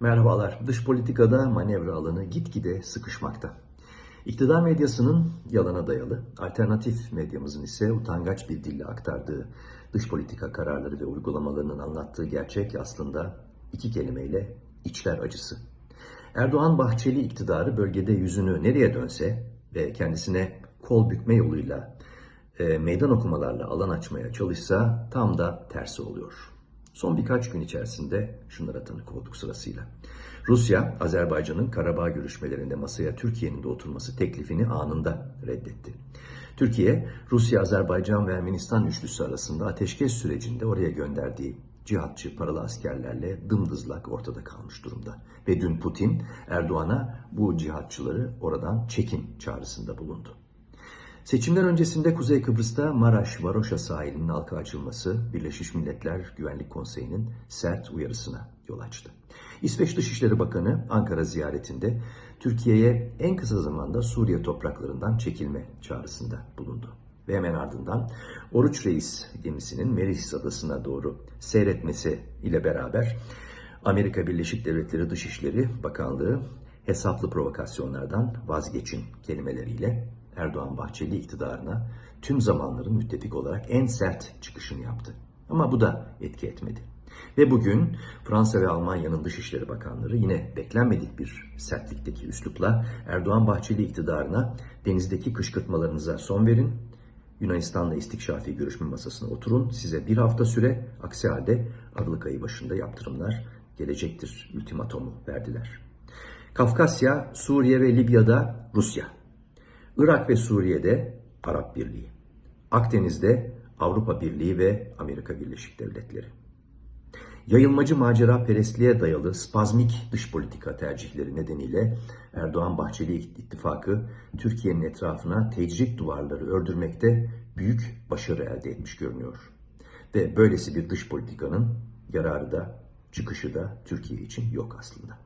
Merhabalar. Dış politikada manevra alanı gitgide sıkışmakta. İktidar medyasının yalana dayalı, alternatif medyamızın ise utangaç bir dille aktardığı dış politika kararları ve uygulamalarının anlattığı gerçek aslında iki kelimeyle içler acısı. Erdoğan Bahçeli iktidarı bölgede yüzünü nereye dönse ve kendisine kol bükme yoluyla e, meydan okumalarla alan açmaya çalışsa tam da tersi oluyor. Son birkaç gün içerisinde şunlara tanık olduk sırasıyla. Rusya, Azerbaycan'ın Karabağ görüşmelerinde masaya Türkiye'nin de oturması teklifini anında reddetti. Türkiye, Rusya, Azerbaycan ve Ermenistan üçlüsü arasında ateşkes sürecinde oraya gönderdiği cihatçı paralı askerlerle dımdızlak ortada kalmış durumda. Ve dün Putin Erdoğan'a bu cihatçıları oradan çekin çağrısında bulundu. Seçimler öncesinde Kuzey Kıbrıs'ta Maraş-Varoşa sahilinin halka açılması Birleşmiş Milletler Güvenlik Konseyi'nin sert uyarısına yol açtı. İsveç Dışişleri Bakanı Ankara ziyaretinde Türkiye'ye en kısa zamanda Suriye topraklarından çekilme çağrısında bulundu. Ve hemen ardından Oruç Reis gemisinin Meris Adası'na doğru seyretmesi ile beraber Amerika Birleşik Devletleri Dışişleri Bakanlığı hesaplı provokasyonlardan vazgeçin kelimeleriyle Erdoğan Bahçeli iktidarına tüm zamanların müttefik olarak en sert çıkışını yaptı. Ama bu da etki etmedi. Ve bugün Fransa ve Almanya'nın Dışişleri Bakanları yine beklenmedik bir sertlikteki üslupla Erdoğan Bahçeli iktidarına denizdeki kışkırtmalarınıza son verin, Yunanistan'la istikşafi görüşme masasına oturun, size bir hafta süre, aksi halde Aralık ayı başında yaptırımlar gelecektir ultimatomu verdiler. Kafkasya, Suriye ve Libya'da Rusya. Irak ve Suriye'de Arap Birliği. Akdeniz'de Avrupa Birliği ve Amerika Birleşik Devletleri. Yayılmacı macera perestliğe dayalı spazmik dış politika tercihleri nedeniyle Erdoğan Bahçeli ittifakı Türkiye'nin etrafına tecrit duvarları ördürmekte büyük başarı elde etmiş görünüyor. Ve böylesi bir dış politikanın yararı da çıkışı da Türkiye için yok aslında.